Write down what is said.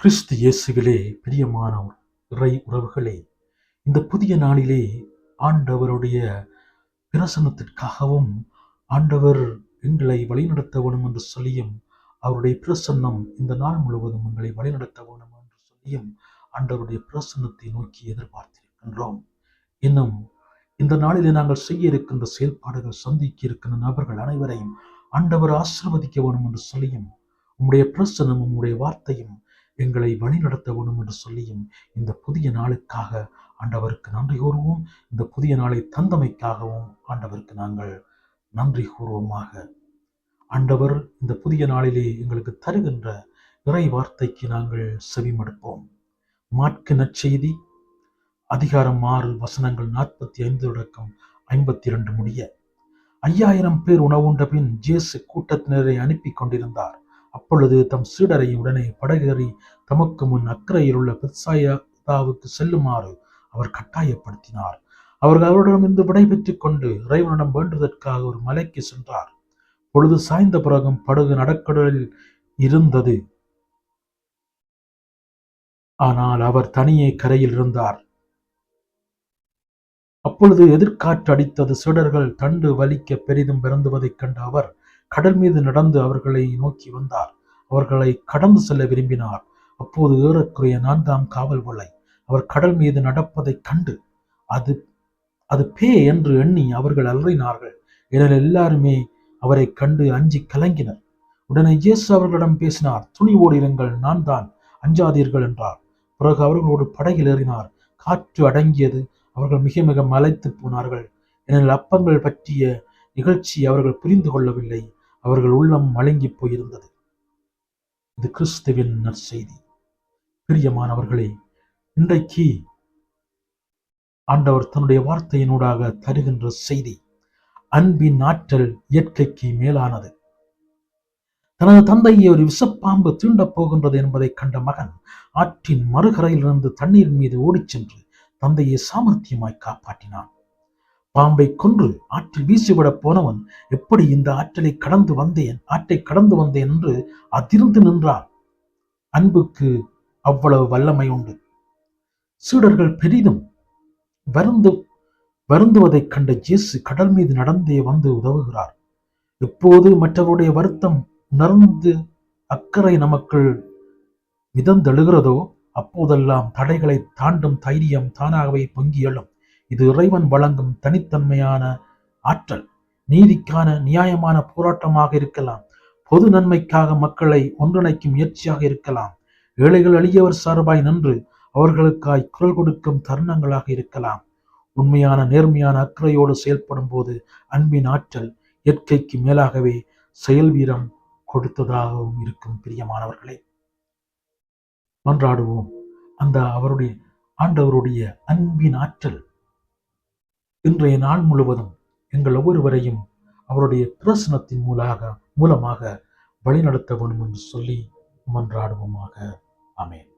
கிறிஸ்து இயேசுவிலே பிரியமானவர் இறை உறவுகளே இந்த புதிய நாளிலே ஆண்டவருடைய பிரசன்னத்திற்காகவும் ஆண்டவர் எங்களை வழிநடத்த வேணும் என்று சொல்லியும் அவருடைய பிரசன்னம் இந்த நாள் முழுவதும் எங்களை வழிநடத்த வேணும் என்று சொல்லியும் ஆண்டவருடைய பிரசன்னத்தை நோக்கி எதிர்பார்த்திருக்கின்றோம். இன்னும் இந்த நாளிலே நாங்கள் செய்ய இருக்கின்ற செயல்பாடுகள் சந்திக்க இருக்கின்ற நபர்கள் அனைவரையும் ஆண்டவர் ஆசிர்வதிக்க வேணும் என்று சொல்லியும் உம்முடைய பிரசனமும் உம்முடைய வார்த்தையும் எங்களை வழிநடத்த வேணும் என்று சொல்லியும் இந்த புதிய நாளுக்காக ஆண்டவருக்கு நன்றி கூறுவோம். இந்த புதிய நாளை தந்தமைக்காகவும் ஆண்டவருக்கு நாங்கள் நன்றி கூறுவோமாக. ஆண்டவர் இந்த புதிய நாளிலே எங்களுக்கு தருகின்ற இறை வார்த்தைக்கு நாங்கள் செவிமடுப்போம். மாட்கு நற்செய்தி அதிகாரம் ஆறு வசனங்கள் நாற்பத்தி ஐந்து தொடக்கம் ஐம்பத்தி இரண்டு முடிய ஐயாயிரம் பேர் உணவுண்ட பின் ஜேசு கூட்டத்தினரை அனுப்பி கொண்டிருந்தார். அப்பொழுது தம் சீடரை உடனே படகேறி தமக்கு முன் அக்கறையில் உள்ள பெத்சாயாவுக்கு செல்லுமாறு அவர் கட்டாயப்படுத்தினார். அவர்கள் அவரிடமிருந்து விடைபெற்றுக் கொண்டு இறைவனிடம் வேண்டுவதற்காக ஒரு மலைக்கு சென்றார். பொழுது சாய்ந்த பிறகும் படகு நடக்கடலில் இருந்தது. ஆனால் அவர் தனியே கரையில் இருந்தார். அப்பொழுது எதிர்காற்று அடித்தது சீடர்கள் தண்டு வலிக்க பெரிதும் பிறந்துவதைக் கண்ட அவர் கடல் மீது நடந்து அவர்களை நோக்கி வந்தார். அவர்களை கடந்து செல்ல விரும்பினார். அப்போது ஏறக்குறைய நான்காம் காவல் கொள்ளை அவர் கடல் மீது நடப்பதைக் கண்டு அது அது பே என்று எண்ணி அவர்கள் அலறினார்கள். என எல்லாருமே அவரை கண்டு அஞ்சி கலங்கினர். உடனே இயேசு அவர்களிடம் பேசினார் துணிவோடு இருங்கள் நான் தான் அஞ்சாதீர்கள் என்றார். பிறகு அவர்களோடு படகில் ஏறினார். காற்று அடங்கியது. அவர்கள் மிக மிக மலைத்து போனார்கள். எனில் அப்பங்கள் பற்றிய நிகழ்ச்சி அவர்கள் புரிந்து கொள்ளவில்லை. அவர்கள் உள்ளம் மழுங்கி போயிருந்தது. இது கிறிஸ்துவின் நற்செய்தி. பிரியமானவர்களே இன்றைக்கு ஆண்டவர் தன்னுடைய வார்த்தையினூடாக தருகின்ற செய்தி அன்பின் ஆற்றல் இயற்கைக்கு மேலானது. தனது தந்தையை ஒரு விஷப்பாம்பு தீண்டப் போகின்றது என்பதை கண்ட மகன் ஆற்றின் மறுகரையிலிருந்து தண்ணீர் மீது ஓடிச் சென்று தந்தையை சாமர்த்தியமாய் காப்பாற்றினான். பாம்பை கொன்று ஆற்றில் வீசிவிடப் போனவன் எப்படி இந்த ஆற்றலை கடந்து வந்தேன்? ஆற்றை கடந்து வந்தேன் என்று அதிர்ந்து நின்றார் அன்புக்கு அவ்வளவு வல்லமை உண்டு. சீடர்கள் பெரிதும் வருந்து வருந்துவதைக் கண்ட ஜேசு கடல் மீது நடந்தே வந்து உதவுகிறார். எப்போது மற்றவருடைய வருத்தம் உணர்ந்து அக்கறை நமக்குள் மிதந்தெழுகிறதோ அப்போதெல்லாம் தடைகளை தாண்டும் தைரியம் தானாகவே பொங்கி எழும். இது இறைவன் வழங்கும் தனித்தன்மையான ஆற்றல் நீதிக்கான நியாயமான போராட்டமாக இருக்கலாம். பொது நன்மைக்காக மக்களை ஒன்றிணைக்கும் முயற்சியாக இருக்கலாம். ஏழைகள் எளியவர் சார்பாய் நின்று அவர்களுக்காய் குரல் கொடுக்கும் தருணங்களாக இருக்கலாம். உண்மையான நேர்மையான அக்கறையோடு செயல்படும் போது அன்பின் ஆற்றல் இயற்கைக்கு மேலாகவே செயல் வீரம் கொடுத்ததாகவும் இருக்கும். பிரியமானவர்களே மன்றாடுவோம். அந்த அவருடைய ஆண்டவருடைய அன்பின் ஆற்றல் இன்றைய நாள் முழுவதும் எங்கள் ஒவ்வொருவரையும் அவருடைய பிரசனத்தின் மூலாக மூலமாக வழிநடத்த வேண்டும் என்று சொல்லி மன்றாடுவோமாக. அமேன்